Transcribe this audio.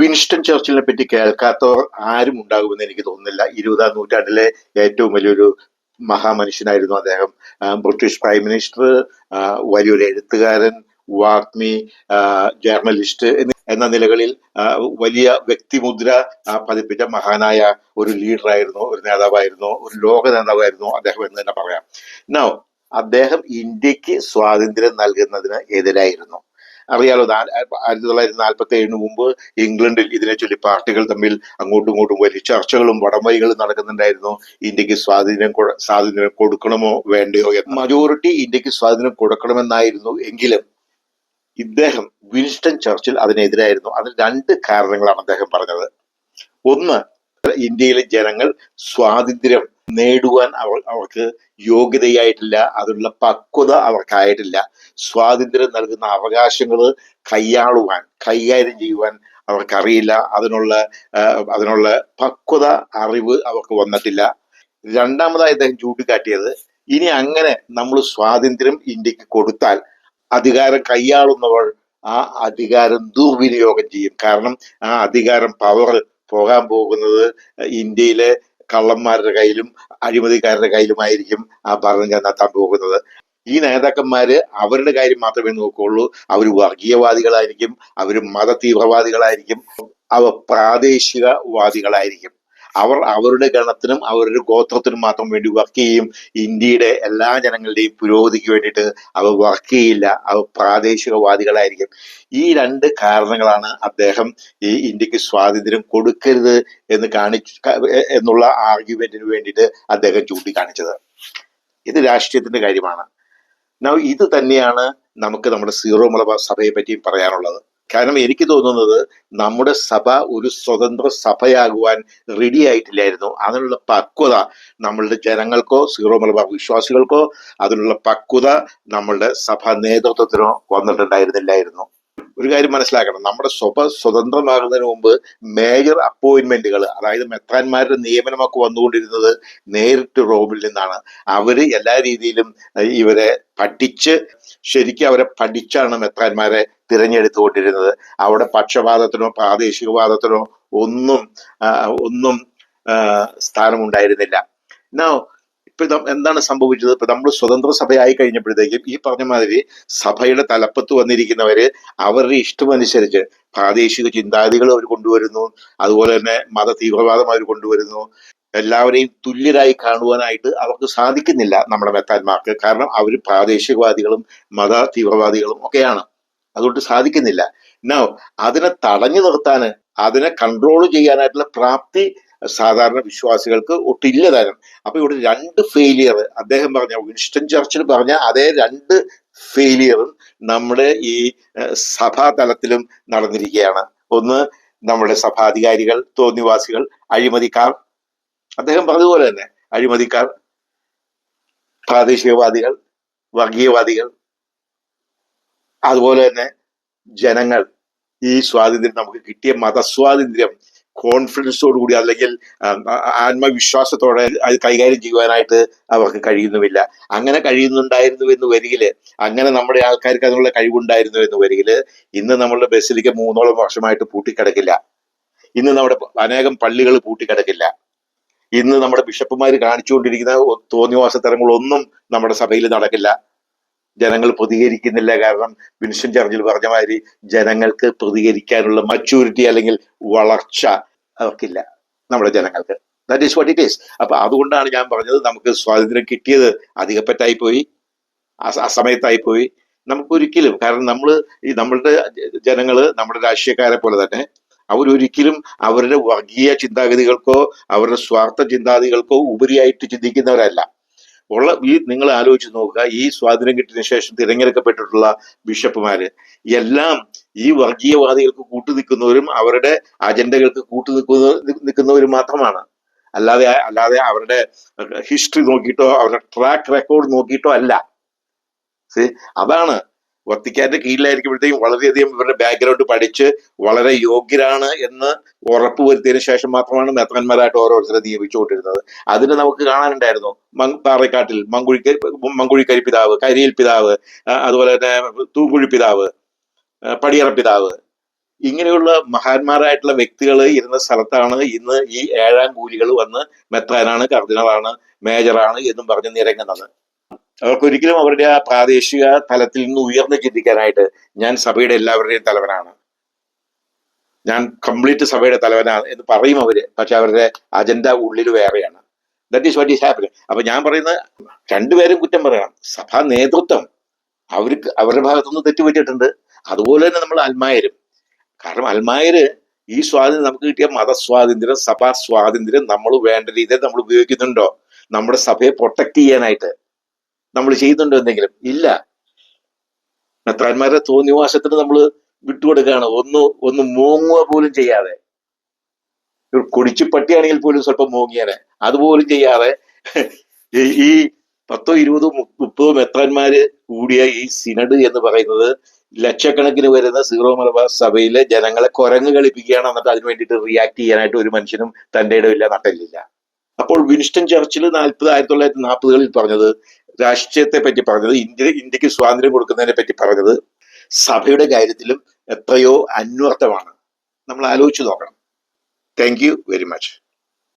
Winston ചർച്ചിലിനെ പറ്റി കേൾക്കാത്തവർ ആരും ഉണ്ടാകുമെന്ന് എനിക്ക് തോന്നുന്നില്ല. ഇരുപതാം നൂറ്റാണ്ടിലെ ഏറ്റവും വലിയൊരു മഹാമനുഷ്യനായിരുന്നു അദ്ദേഹം. ബ്രിട്ടീഷ് പ്രൈം മിനിസ്റ്റർ വലിയൊരു എഴുത്തുകാരൻ വാഗ്മി ജേർണലിസ്റ്റ് എന്ന നിലകളിൽ വലിയ വ്യക്തിമുദ്ര പതിപ്പിച്ച മഹാനായ ഒരു ലീഡറായിരുന്നു ഒരു നേതാവായിരുന്നു ഒരു ലോക നേതാവായിരുന്നു അദ്ദേഹം എന്ന് തന്നെ പറയാം. നോ അദ്ദേഹം ഇന്ത്യയ്ക്ക് സ്വാതന്ത്ര്യം നൽകുന്നതിന് എതിരായിരുന്നു. അറിയാലോ ആയിരത്തി തൊള്ളായിരത്തി നാൽപ്പത്തി ഏഴിന് മുമ്പ് ഇംഗ്ലണ്ടിൽ ഇതിനെ ചൊല്ലി പാർട്ടികൾ തമ്മിൽ അങ്ങോട്ടും ഇങ്ങോട്ടും വലിയ ചർച്ചകളും വടംവലികളും നടക്കുന്നുണ്ടായിരുന്നു. ഇന്ത്യയ്ക്ക് കൊ- സ്വാതന്ത്ര്യം കൊടുക്കണമോ വേണ്ടയോ മജോറിറ്റി ഇന്ത്യയ്ക്ക് സ്വാതന്ത്ര്യം കൊടുക്കണമെന്നായിരുന്നു എങ്കിലും ഇദ്ദേഹം വിൻസ്റ്റൺ ചർച്ചിൽ അതിനെതിരായിരുന്നു. അതിന് രണ്ട് കാരണങ്ങളാണ് അദ്ദേഹം പറഞ്ഞത്. ഒന്ന് ഇന്ത്യയിലെ ജനങ്ങൾ സ്വാതന്ത്ര്യം നേടുവാൻ അവർ അവർക്ക് യോഗ്യതയായിട്ടില്ല. അതിനുള്ള പക്വത അവർക്കായിട്ടില്ല. സ്വാതന്ത്ര്യം നൽകുന്ന അവകാശങ്ങൾ കൈയാളുവാൻ കൈകാര്യം ചെയ്യുവാൻ അവർക്കറിയില്ല. അതിനുള്ള അതിനുള്ള പക്വത അറിവ് അവർക്ക് വന്നിട്ടില്ല. രണ്ടാമതായി അദ്ദേഹം ചൂണ്ടിക്കാട്ടിയത് ഇനി അങ്ങനെ നമ്മൾ സ്വാതന്ത്ര്യം ഇന്ത്യയ്ക്ക് കൊടുത്താൽ അധികാരം കൈയാളുന്നവർ ആ അധികാരം ദുർവിനിയോഗം ചെയ്യും. കാരണം ആ അധികാരം പവർ പോകാൻ പോകുന്നത് ഇന്ത്യയിലെ കള്ളന്മാരുടെ കയ്യിലും അഴിമതിക്കാരുടെ കയ്യിലുമായിരിക്കും ആ ഭരണം ചെന്നെത്താൻ പോകുന്നത്. ഈ നേതാക്കന്മാര് അവരുടെ കാര്യം മാത്രമേ നോക്കുകയുള്ളൂ. അവർ വർഗീയവാദികളായിരിക്കും അവർ മത തീവ്രവാദികളായിരിക്കും അവ പ്രാദേശികവാദികളായിരിക്കും. അവർ അവരുടെ ഗണത്തിനും അവരുടെ ഗോത്രത്തിനും മാത്രം വേണ്ടി വർക്ക് ചെയ്യും. ഇന്ത്യയുടെ എല്ലാ ജനങ്ങളുടെയും പുരോഗതിക്ക് വേണ്ടിയിട്ട് അവർ വർക്ക് ചെയ്യില്ല. അവർ പ്രാദേശികവാദികളായിരിക്കും. ഈ രണ്ട് കാരണങ്ങളാണ് അദ്ദേഹം ഈ ഇന്ത്യയ്ക്ക് സ്വാതന്ത്ര്യം കൊടുക്കരുത് എന്ന് കാണിച്ചു എന്നുള്ള ആർഗ്യുമെന്റിന് വേണ്ടിയിട്ട് അദ്ദേഹം ചൂണ്ടിക്കാണിച്ചത്. ഇത് രാഷ്ട്രീയത്തിന്റെ കാര്യമാണ്. ഇത് തന്നെയാണ് നമുക്ക് നമ്മുടെ സീറോ മലബാർ സഭയെ പറ്റിയും പറയാനുള്ളത്. കാരണം എനിക്ക് തോന്നുന്നത് നമ്മുടെ സഭ ഒരു സ്വതന്ത്ര സഭയാകുവാൻ റെഡി ആയിട്ടില്ലായിരുന്നു. അതിനുള്ള പക്വത നമ്മളുടെ ജനങ്ങൾക്കോ സീറോ മലബാർ വിശ്വാസികൾക്കോ അതിനുള്ള പക്വത നമ്മളുടെ സഭ നേതൃത്വത്തിനോ വന്നിട്ടുണ്ടായിരുന്നില്ലായിരുന്നു. ഒരു കാര്യം മനസ്സിലാക്കണം. നമ്മുടെ സ്വഭ സ്വതന്ത്രമാകുന്നതിന് മുമ്പ് മേജർ അപ്പോയിന്റ്മെന്റുകൾ അതായത് മെത്രാന്മാരുടെ നിയമനമൊക്കെ വന്നുകൊണ്ടിരുന്നത് നേരിട്ട് റോമിൽ നിന്നാണ്. അവർ എല്ലാ രീതിയിലും ഇവരെ പഠിച്ച് ശരിക്കും അവരെ പഠിച്ചാണ് മെത്രാന്മാരെ തിരഞ്ഞെടുത്തുകൊണ്ടിരുന്നത്. അവിടെ പക്ഷപാതത്തിനോ പ്രാദേശികവാദത്തിനോ ഒന്നും ഒന്നും സ്ഥാനമുണ്ടായിരുന്നില്ല. നോ ഇപ്പൊ എന്താണ് സംഭവിച്ചത്? ഇപ്പൊ നമ്മൾ സ്വതന്ത്ര സഭയായി കഴിഞ്ഞപ്പോഴത്തേക്കും ഈ പറഞ്ഞ മാതിരി സഭയുടെ തലപ്പത്ത് വന്നിരിക്കുന്നവര് അവരുടെ ഇഷ്ടമനുസരിച്ച് പ്രാദേശിക ചിന്താഗതികൾ അവർ കൊണ്ടുവരുന്നു. അതുപോലെ തന്നെ മത തീവ്രവാദം അവർ കൊണ്ടുവരുന്നു. എല്ലാവരെയും തുല്യരായി കാണുവാനായിട്ട് അവർക്ക് സാധിക്കുന്നില്ല നമ്മുടെ മെത്താന്മാർക്ക്. കാരണം അവർ പ്രാദേശികവാദികളും മത തീവ്രവാദികളും ഒക്കെയാണ്. അതുകൊണ്ട് സാധിക്കുന്നില്ല. നോ അതിനെ തടഞ്ഞു നിർത്താന് അതിനെ കൺട്രോൾ ചെയ്യാനായിട്ടുള്ള പ്രാപ്തി സാധാരണ വിശ്വാസികൾക്ക് ഒട്ടില്ല തരം അപ്പൊ ഇവിടെ രണ്ട് ഫെയിലിയർ അദ്ദേഹം പറഞ്ഞ വിൻസ്റ്റൺ ചർച്ചിൽ പറഞ്ഞ അതേ രണ്ട് ഫെയിലിയറും നമ്മുടെ ഈ സഭാ തലത്തിലും നടന്നിരിക്കുകയാണ്. ഒന്ന് നമ്മുടെ സഭാധികാരികൾ തോന്നിവാസികൾ അഴിമതിക്കാർ. അദ്ദേഹം പറഞ്ഞതുപോലെ തന്നെ അഴിമതിക്കാർ പ്രാദേശികവാദികൾ വർഗീയവാദികൾ അതുപോലെ തന്നെ ജനങ്ങൾ ഈ സ്വാതന്ത്ര്യം നമുക്ക് കിട്ടിയ മതസ്വാതന്ത്ര്യം കോൺഫിഡൻസോടുകൂടി അല്ലെങ്കിൽ ആത്മവിശ്വാസത്തോടെ അത് കൈകാര്യം ചെയ്യുവാനായിട്ട് അവർക്ക് കഴിയുന്നുമില്ല. അങ്ങനെ കഴിയുന്നുണ്ടായിരുന്നു എന്ന് വരികിൽ അങ്ങനെ നമ്മുടെ ആൾക്കാർക്ക് അതിനുള്ള കഴിവുണ്ടായിരുന്നു എന്ന് വരികിൽ ഇന്ന് നമ്മളുടെ ബസ്സിലേക്ക് മൂന്നോളം വർഷമായിട്ട് പൂട്ടിക്കിടക്കില്ല. ഇന്ന് നമ്മുടെ അനേകം പള്ളികൾ പൂട്ടിക്കിടക്കില്ല. ഇന്ന് നമ്മുടെ ബിഷപ്പുമാർ കാണിച്ചുകൊണ്ടിരിക്കുന്ന തോന്നിവാസത്തരങ്ങളൊന്നും നമ്മുടെ സഭയിൽ നടക്കില്ല. ജനങ്ങൾ പ്രതികരിക്കുന്നില്ല. കാരണം വിൻസ്റ്റൺ ചർച്ചിൽ പറഞ്ഞ മാതിരി ജനങ്ങൾക്ക് പ്രതികരിക്കാനുള്ള മച്യൂരിറ്റി അല്ലെങ്കിൽ വളർച്ച അവർക്കില്ല നമ്മുടെ ജനങ്ങൾക്ക്. That is what it is അപ്പൊ അതുകൊണ്ടാണ് ഞാൻ പറഞ്ഞത് നമുക്ക് സ്വാതന്ത്ര്യം കിട്ടിയത് അധികപ്പറ്റായി പോയി ആ സമയത്തായി പോയി നമുക്ക് ഒരിക്കലും കാരണം നമ്മൾ ഈ നമ്മളുടെ ജനങ്ങൾ നമ്മുടെ രാഷ്ട്രീയക്കാരെ പോലെ തന്നെ അവരൊരിക്കലും അവരുടെ വർഗീയ ചിന്താഗതികൾക്കോ അവരുടെ സ്വാർത്ഥ ചിന്താഗതികൾക്കോ ഉപരിയായിട്ട് ചിന്തിക്കുന്നവരല്ല. ഉള്ള ഈ നിങ്ങൾ ആലോചിച്ച് നോക്കുക. ഈ സ്വാധീനം കിട്ടിയതിനു ശേഷം തിരഞ്ഞെടുക്കപ്പെട്ടിട്ടുള്ള ബിഷപ്പുമാര് എല്ലാം ഈ വർഗീയവാദികൾക്ക് കൂട്ടു നിൽക്കുന്നവരും അവരുടെ അജണ്ടകൾക്ക് കൂട്ടു നിൽക്കുന്ന നിൽക്കുന്നവരും മാത്രമാണ്. അല്ലാതെ അല്ലാതെ അവരുടെ ഹിസ്റ്ററി നോക്കിയിട്ടോ അവരുടെ ട്രാക്ക് റെക്കോർഡ് നോക്കിയിട്ടോ അല്ല. അതാണ് വത്തിക്കാന്റെ കീഴിലായിരിക്കുമ്പോഴത്തേക്കും വളരെയധികം ഇവരുടെ ബാക്ക്ഗ്രൗണ്ട് പഠിച്ച് വളരെ യോഗ്യരാണ് എന്ന് ഉറപ്പ് വരുത്തിയതിന് ശേഷം മാത്രമാണ് മെത്തന്മാരായിട്ട് ഓരോരുത്തരെ നിയമിച്ചുകൊണ്ടിരുന്നത്. അതിന് നമുക്ക് കാണാനുണ്ടായിരുന്നു പാറക്കാട്ടിൽ മങ്കുഴി മങ്കുഴിക്കരി പിതാവ് കരിയിൽ പിതാവ് അതുപോലെ തന്നെ തൂക്കുഴി പിതാവ് പടിയറ പിതാവ്. ഇങ്ങനെയുള്ള മഹാന്മാരായിട്ടുള്ള വ്യക്തികൾ ഇരുന്ന സ്ഥലത്താണ് ഇന്ന് ഈ ഏഴാം കൂലികൾ വന്ന് മെത്രാനാണ് കർദിനാളാണ് മേജറാണ് എന്നും പറഞ്ഞ് നിരങ്ങുന്നത്. അവർക്കൊരിക്കലും അവരുടെ ആ പ്രാദേശിക തലത്തിൽ നിന്ന് ഉയർന്ന് ചിന്തിക്കാനായിട്ട് ഞാൻ സഭയുടെ എല്ലാവരുടെയും തലവനാണ്. ഞാൻ കംപ്ലീറ്റ് സഭയുടെ തലവനാണ് എന്ന് പറയും അവർ. പക്ഷെ അവരുടെ അജണ്ട ഉള്ളിൽ വേറെയാണ്. That is what is happening അപ്പൊ ഞാൻ പറയുന്നത് രണ്ടുപേരും കുറ്റം പറയണം. സഭാ നേതൃത്വം അവർക്ക് അവരുടെ ഭാഗത്തുനിന്ന് തെറ്റുപറ്റിയിട്ടുണ്ട്. അതുപോലെ തന്നെ നമ്മൾ അൽമായരും. കാരണം അൽമായര് ഈ സ്വാതന്ത്ര്യം നമുക്ക് കിട്ടിയ മതസ്വാതന്ത്ര്യം സഭാ സ്വാതന്ത്ര്യം നമ്മൾ വേണ്ട രീതിയിൽ നമ്മൾ ഉപയോഗിക്കുന്നുണ്ടോ? നമ്മുടെ സഭയെ പ്രൊട്ടക്ട് ചെയ്യാനായിട്ട്. നമ്മൾ ചെയ്യുന്നുണ്ടോ എന്തെങ്കിലും? ഇല്ല. മെത്രാന്മാരുടെ തോന്നിവാസത്തിന് നമ്മൾ വിട്ടുകൊടുക്കുകയാണ്. ഒന്ന് ഒന്ന് മൂങ്ങുക പോലും ചെയ്യാതെ. ഒരു കുടിച്ചു പട്ടിയാണെങ്കിൽ പോലും സ്വല്പം മൂങ്ങിയാനെ. അതുപോലും ചെയ്യാതെ ഈ- പത്തോ ഇരുപതോ മുപ്പതോ മെത്രാന്മാര് കൂടിയ ഈ സിനഡ് എന്ന് പറയുന്നത് ലക്ഷക്കണക്കിന് വരുന്ന സീറോ മലബാർ സഭയിലെ ജനങ്ങളെ കുരങ്ങ് കളിപ്പിക്കുകയാണ്. എന്നിട്ട് അതിന് വേണ്ടിയിട്ട് റിയാക്ട് ചെയ്യാനായിട്ട് ഒരു മനുഷ്യനും തന്റെ ഇടമില്ല നട്ടലില്ല. അപ്പോൾ വിൻസ്റ്റൺ ചർച്ചിൽ നാൽപ്പത് ആയിരത്തി തൊള്ളായിരത്തി നാൽപ്പതുകളിൽ പറഞ്ഞത് രാഷ്ട്രീയത്തെ പറ്റി പറഞ്ഞത് ഇന്ത്യ ഇന്ത്യയ്ക്ക് സ്വാതന്ത്ര്യം കൊടുക്കുന്നതിനെ പറ്റി പറഞ്ഞത് സഭയുടെ കാര്യത്തിലും എത്രയോ അന്വർത്ഥമാണ്. നമ്മൾ ആലോചിച്ച് നോക്കണം. Thank very much